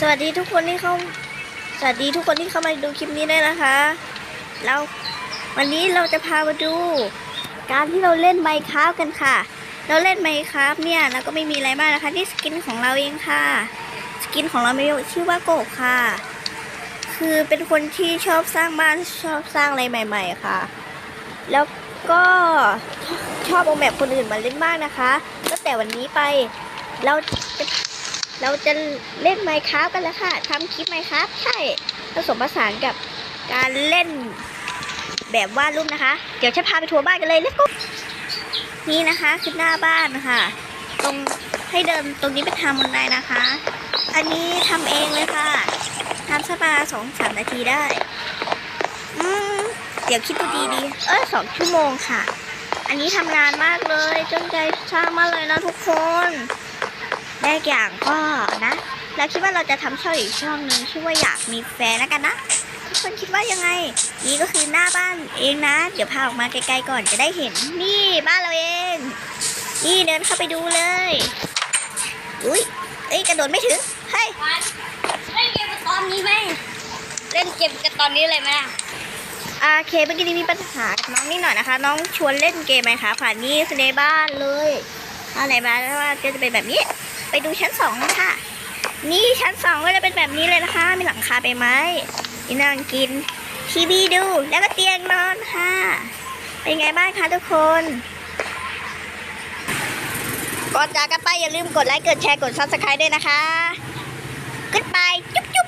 สวัสดีทุกคนที่เข้า สวัสดีทุกคนที่เข้ามาดูคลิปนี้ได้นะคะแล้ววันนี้เราจะพามาดู การที่เราเล่นไมค์คราฟกันค่ะ เราเล่นไมค์คราฟเนี่ยเราก็ไม่มีอะไรมากนะคะที่สกินของเราเองค่ะ สกินของเราไม่ชื่อว่าโกะค่ะ คือเป็นคนที่ชอบสร้างบ้านชอบสร้างอะไรใหม่ ๆ ค่ะ แล้วก็ชอบเอาแบบคนอื่นมาเล่นมากนะคะตั้งแต่วันนี้ไปเราจะ เราจะเล่นไมค์ครากันแล้วค่ะทำคลิปไมค์คราใช่ผสมผสานกับการเล่นแบบวาดรูปนะคะ เดี๋ยวจะพาไปทัวร์บ้านกันเลย let's go นี่นะคะคือหน้าบ้านนะคะตรงให้เดินตรงนี้ไปทำบันไดนะคะ อันนี้ทำเองเลยค่ะทำสปาสองสามนาทีได้อืมเดี๋ยวคิดดูดีๆ เออสองชั่วโมงค่ะ อันนี้ทำนานมากเลยจนใจสร้ามากเลยนะทุกคน แรกอย่างก็นะแล้วคิดว่าเราจะทำช่องอีกช่องหนึ่งชื่อว่าอยากมีแฟนแล้วกันนะ ทุกคนคิดว่ายังไง นี่ก็คือหน้าบ้านเองนะ เดี๋ยวพาออกมาไกลๆก่อนจะได้เห็น นี่บ้านเราเอง นี่เดินเข้าไปดูเลย อุ้ยเอ้ยกระโดดไม่ถึง เฮ้ยเล่นเกมกันตอนนี้ไหมเล่นเกมกันตอนนี้เลยไหมอะอาเคเมื่อกี้นี้มีปัญหากับน้องนิดหน่อยนะคะ น้องชวนเล่นเกมไหมคะผ่านนี่คือในบ้านเลยอะไรมาแล้วว่าก็จะเป็นแบบนี้ ไปดูชั้นสองกันค่ะ นี่ชั้นสองก็จะเป็นแบบนี้เลยนะคะ มีหลังคาไปไม้มีนั่งกิน ทีวีดู แล้วก็เตียงนอนค่ะ เป็นไงบ้างคะทุกคน ก่อนจากกันไปอย่าลืมกดไลค์ กดแชร์ กดซับสไครต์ด้วยนะคะ กดไปจุ๊บ